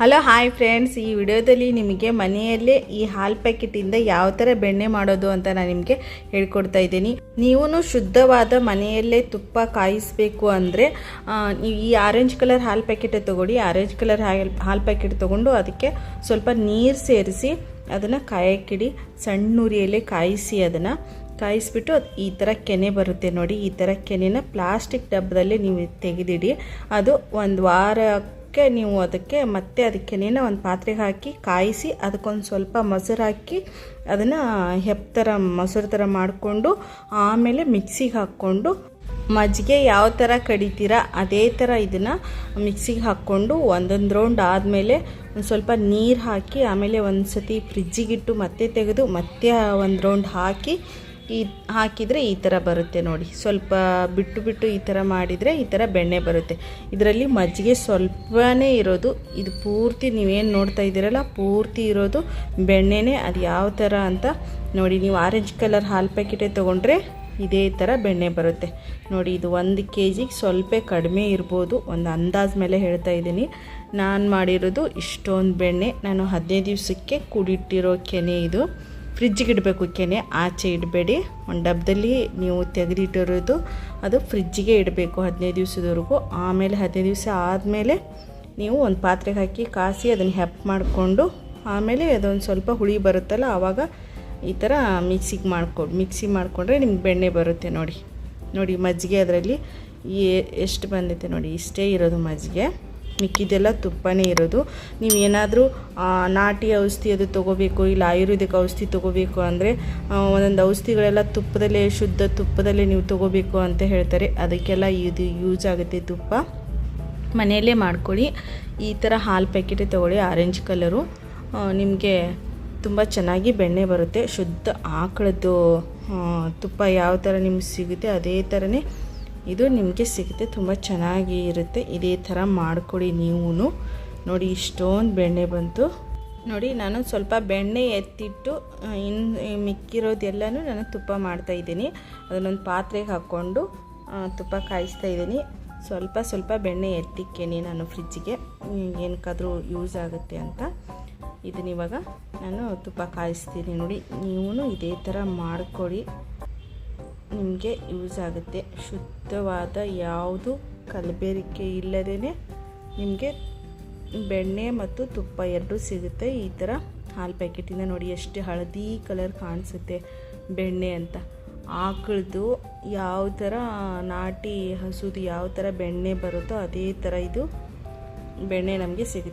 Hello hi friends ಈ ವಿಡಿಯೋದಲ್ಲಿ ನಿಮಗೆ ಮನೆಯಲ್ಲೇ ಈ ಹಾಲು ಪ್ಯಾಕೆಟಿಂದ ಯಾವ ಥರ ಬೆಣ್ಣೆ ಮಾಡೋದು ಅಂತ ನಾನು ನಿಮಗೆ ಹೇಳ್ಕೊಡ್ತಾ ಇದ್ದೀನಿ. ನೀವು ಶುದ್ಧವಾದ ಮನೆಯಲ್ಲೇ ತುಪ್ಪ ಕಾಯಿಸಬೇಕು ಅಂದರೆ ನೀವು ಈ ಆರೆಂಜ್ ಕಲರ್ ಹಾಲು ಪ್ಯಾಕೆಟ್ ತೊಗೊಳ್ಳಿ. ಆರೆಂಜ್ ಕಲರ್ ಹಾಲ್ ಪ್ಯಾಕೆಟ್ ತೊಗೊಂಡು ಅದಕ್ಕೆ ಸ್ವಲ್ಪ ನೀರು ಸೇರಿಸಿ ಅದನ್ನು ಕಾಯಕ್ಕಿಡಿ, ಸಣ್ಣ ಉರಿಯಲ್ಲೇ ಕಾಯಿಸಿ ಅದನ್ನು. ಕಾಯಿಸ್ಬಿಟ್ಟು ಈ ಥರ ಕೆನೆ ಬರುತ್ತೆ ನೋಡಿ. ಈ ಥರ ಕೆನೆನ ಪ್ಲಾಸ್ಟಿಕ್ ಡಬ್ಬದಲ್ಲಿ ನೀವು ತೆಗೆದಿಡಿ. ಅದು ಒಂದು ವಾರಕ್ಕೆ ನೀವು ಅದಕ್ಕೆ ಮತ್ತೆ ಅದಕ್ಕೆ ಕೆನೆನ ಒಂದು ಪಾತ್ರೆಗೆ ಹಾಕಿ ಕಾಯಿಸಿ ಅದಕ್ಕೊಂದು ಸ್ವಲ್ಪ ಮೊಸರು ಹಾಕಿ ಅದನ್ನು ಹೆಪ್ ಥರ ಮೊಸರು ಥರ ಮಾಡಿಕೊಂಡು ಆಮೇಲೆ ಮಿಕ್ಸಿಗೆ ಹಾಕ್ಕೊಂಡು ಮಜ್ಜಿಗೆ ಯಾವ ಥರ ಕಡಿತೀರಾ ಅದೇ ಥರ ಇದನ್ನು ಮಿಕ್ಸಿಗೆ ಹಾಕ್ಕೊಂಡು ಒಂದೊಂದು ರೌಂಡ್ ಆದಮೇಲೆ ಒಂದು ಸ್ವಲ್ಪ ನೀರು ಹಾಕಿ ಆಮೇಲೆ ಒಂದು ಸತಿ ಫ್ರಿಜ್ಜಿಗಿಟ್ಟು ಮತ್ತೆ ತೆಗೆದು ಮತ್ತೆ ಒಂದು ರೌಂಡ್ ಹಾಕಿ ಈ ಹಾಕಿದರೆ ಈ ಥರ ಬರುತ್ತೆ ನೋಡಿ. ಸ್ವಲ್ಪ ಬಿಟ್ಟು ಬಿಟ್ಟು ಈ ಥರ ಮಾಡಿದರೆ ಈ ಥರ ಬೆಣ್ಣೆ ಬರುತ್ತೆ. ಇದರಲ್ಲಿ ಮಜ್ಜಿಗೆ ಸ್ವಲ್ಪನೇ ಇರೋದು. ಇದು ಪೂರ್ತಿ ನೀವೇನು ನೋಡ್ತಾ ಇದ್ದೀರಲ್ಲ, ಪೂರ್ತಿ ಇರೋದು ಬೆಣ್ಣೆನೇ. ಅದು ಯಾವ ಥರ ಅಂತ ನೋಡಿ, ನೀವು ಆರೆಂಜ್ ಕಲರ್ ಹಾಲು ಪ್ಯಾಕೆಟೇ ತೊಗೊಂಡ್ರೆ ಇದೇ ಥರ ಬೆಣ್ಣೆ ಬರುತ್ತೆ. ನೋಡಿ, ಇದು ಒಂದು ಕೆ ಜಿಗೆ ಸ್ವಲ್ಪ ಕಡಿಮೆ ಇರ್ಬೋದು. ಒಂದು ಅಂದಾಜು ಮೇಲೆ ಹೇಳ್ತಾ ಇದ್ದೀನಿ. ನಾನು ಮಾಡಿರೋದು ಇಷ್ಟೊಂದು ಬೆಣ್ಣೆ. ನಾನು ಹದಿನೈದು ದಿವಸಕ್ಕೆ ಕುಡಿಟ್ಟಿರೋ ಕೆನೆ ಇದು. ಫ್ರಿಜ್ಜಿಗೆ ಇಡಬೇಕು ಕೆನೆ ಆಚೆ ಇಡಬೇಡಿ. ಒಂದು ಡಬ್ಬದಲ್ಲಿ ನೀವು ತೆಗೆದಿಟ್ಟಿರೋದು ಅದು ಫ್ರಿಜ್ಜಿಗೆ ಇಡಬೇಕು ಹದಿನೈದು ದಿವಸದವರೆಗೂ. ಆಮೇಲೆ ಹದಿನೈದು ದಿವಸ ಆದಮೇಲೆ ನೀವು ಒಂದು ಪಾತ್ರೆಗೆ ಹಾಕಿ ಕಾಸಿ ಅದನ್ನು ಹೆಪ್ ಮಾಡಿಕೊಂಡು, ಆಮೇಲೆ ಅದೊಂದು ಸ್ವಲ್ಪ ಹುಳಿ ಬರುತ್ತಲ್ಲ ಆವಾಗ ಈ ಥರ ಮಿಕ್ಸಿಗೆ ಮಾಡ್ಕೊಂಡು ಮಿಕ್ಸಿ ಮಾಡಿಕೊಂಡ್ರೆ ನಿಮ್ಗೆ ಬೆಣ್ಣೆ ಬರುತ್ತೆ ನೋಡಿ. ನೋಡಿ ಮಜ್ಜಿಗೆ ಅದರಲ್ಲಿ ಎಷ್ಟು ಬಂದೈತೆ ನೋಡಿ, ಇಷ್ಟೇ ಇರೋದು ಮಜ್ಜಿಗೆ. ಮಿಕ್ಕಿದೆಲ್ಲ ತುಪ್ಪನೇ ಇರೋದು. ನೀವು ಏನಾದರೂ ನಾಟಿ ಔಷಧಿ ಅದು ತೊಗೋಬೇಕು, ಇಲ್ಲ ಆಯುರ್ವೇದಿಕ್ ಔಷಧಿ ತೊಗೋಬೇಕು ಅಂದರೆ ಒಂದೊಂದು ಔಷಧಿಗಳೆಲ್ಲ ತುಪ್ಪದಲ್ಲೇ, ಶುದ್ಧ ತುಪ್ಪದಲ್ಲೇ ನೀವು ತೊಗೋಬೇಕು ಅಂತ ಹೇಳ್ತಾರೆ. ಅದಕ್ಕೆಲ್ಲ ಇದು ಯೂಸ್ ಆಗುತ್ತೆ ತುಪ್ಪ. ಮನೆಯಲ್ಲೇ ಮಾಡ್ಕೊಳ್ಳಿ. ಈ ಥರ ಹಾಲು ಪ್ಯಾಕೆಟೇ ತೊಗೊಳ್ಳಿ, ಆರೆಂಜ್ ಕಲರು. ನಿಮಗೆ ತುಂಬ ಚೆನ್ನಾಗಿ ಬೆಣ್ಣೆ ಬರುತ್ತೆ. ಶುದ್ಧ ಆಕಳದ್ದು ತುಪ್ಪ ಯಾವ ಥರ ನಿಮ್ಗೆ ಸಿಗುತ್ತೆ, ಅದೇ ಥರನೇ ಇದು ನಿಮಗೆ ಸಿಗುತ್ತೆ, ತುಂಬ ಚೆನ್ನಾಗಿ ಇರುತ್ತೆ. ಇದೇ ಥರ ಮಾಡಿಕೊಡಿ ನೀವು ನೋಡಿ, ಇಷ್ಟೊಂದು ಬೆಣ್ಣೆ ಬಂತು. ನೋಡಿ, ನಾನು ಸ್ವಲ್ಪ ಬೆಣ್ಣೆ ಎತ್ತಿಟ್ಟು ಇನ್ನು ಮಿಕ್ಕಿರೋದೆಲ್ಲನೂ ನಾನು ತುಪ್ಪ ಮಾಡ್ತಾಯಿದ್ದೀನಿ ಅದನ್ನೊಂದು ಪಾತ್ರೆಗೆ ಹಾಕ್ಕೊಂಡು ತುಪ್ಪ ಕಾಯಿಸ್ತಾ ಇದ್ದೀನಿ. ಸ್ವಲ್ಪ ಸ್ವಲ್ಪ ಬೆಣ್ಣೆ ಎತ್ತಿಕ್ಕೇನೆ ನಾನು ಫ್ರಿಜ್ಜಿಗೆ. ಏನಕ್ಕಾದರೂ ಯೂಸ್ ಆಗುತ್ತೆ ಅಂತ. ಇದನ್ನಿವಾಗ ನಾನು ತುಪ್ಪ ಕಾಯಿಸ್ತೀನಿ ನೋಡಿ. ನೀವು ಇದೇ ಥರ ಮಾಡಿಕೊಡಿ. ನಿಮಗೆ ಯೂಸ್ ಆಗುತ್ತೆ. ಶುದ್ಧವಾದ ಯಾವುದು ಕಲಬೆರಿಕೆ ಇಲ್ಲದೇ ನಿಮಗೆ ಬೆಣ್ಣೆ ಮತ್ತು ತುಪ್ಪ ಎರಡೂ ಸಿಗುತ್ತೆ. ಈ ಥರ ಹಾಲು ಪ್ಯಾಕೆಟಿಂದ ನೋಡಿ ಎಷ್ಟು ಹಳದಿ ಕಲರ್ ಕಾಣಿಸುತ್ತೆ ಬೆಣ್ಣೆ ಅಂತ. ಆಕಳದು ಯಾವ ಥರ ನಾಟಿ ಹಸುದು ಯಾವ ಥರ ಬೆಣ್ಣೆ ಬರುತ್ತೋ ಅದೇ ಥರ ಇದು ಬೆಣ್ಣೆ ನಮಗೆ ಸಿಗುತ್ತೆ.